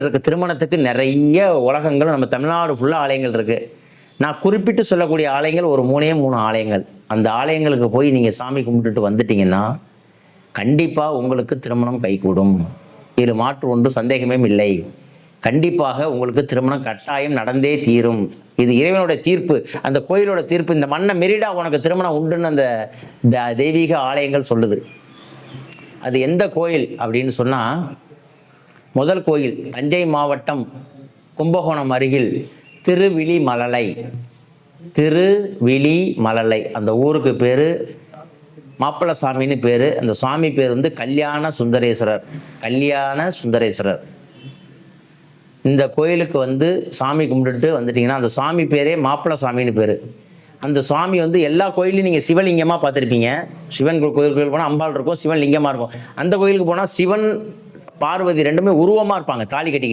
இருக்கு. திருமணத்துக்கு நிறைய உலகங்களும் நம்ம தமிழ்நாடு ஃபுல்லாக ஆலயங்கள் இருக்குது நான் குறிப்பிட்டு சொல்லக்கூடிய ஆலயங்கள் ஒரு மூணே மூணு ஆலயங்கள். அந்த ஆலயங்களுக்கு போய் நீங்கள் சாமி கும்பிட்டுட்டு வந்துட்டீங்கன்னா கண்டிப்பாக உங்களுக்கு திருமணம் கைகூடும். இதில் மாற்று ஒன்றும் சந்தேகமே இல்லை. கண்டிப்பாக உங்களுக்கு திருமணம் கட்டாயம் நடந்தே தீரும். இது இறைவனோட தீர்ப்பு. அந்த கோயிலோட தீர்ப்பு இந்த மண்ணை மெரிடா உனக்கு திருமணம் உண்டுன்னு அந்த த- தெய்வீக ஆலயங்கள் சொல்லுது. அது எந்த கோயில் அப்படின்னு சொன்னால் முதல் கோயில் தஞ்சை மாவட்டம் கும்பகோணம் அருகில் திருவிழிமலலை. திருவிழிமலலை. அந்த ஊருக்கு பேர் மாப்பிள்ளை சாமின்னு பேர். அந்த சாமி பேர் வந்து கல்யாண சுந்தரேஸ்வரர். கல்யாண சுந்தரேஸ்வரர். இந்த கோயிலுக்கு வந்து சாமி கும்பிட்டுட்டு வந்துட்டிங்கன்னா அந்த சாமி பேரே மாப்பிள்ள சாமின்னு பேர். அந்த சாமி வந்து எல்லா கோயிலையும் நீங்கள் சிவலிங்கமாக பார்த்துருப்பீங்க. சிவன் கோயில் கோயில் போனால் அம்பாள் இருக்கும் சிவன் லிங்கமாக இருக்கும். அந்த கோயிலுக்கு போனால் சிவன் பார்வதி ரெண்டுமே உருவமாக இருப்பாங்க தாலி கட்டிக்கிட்டு.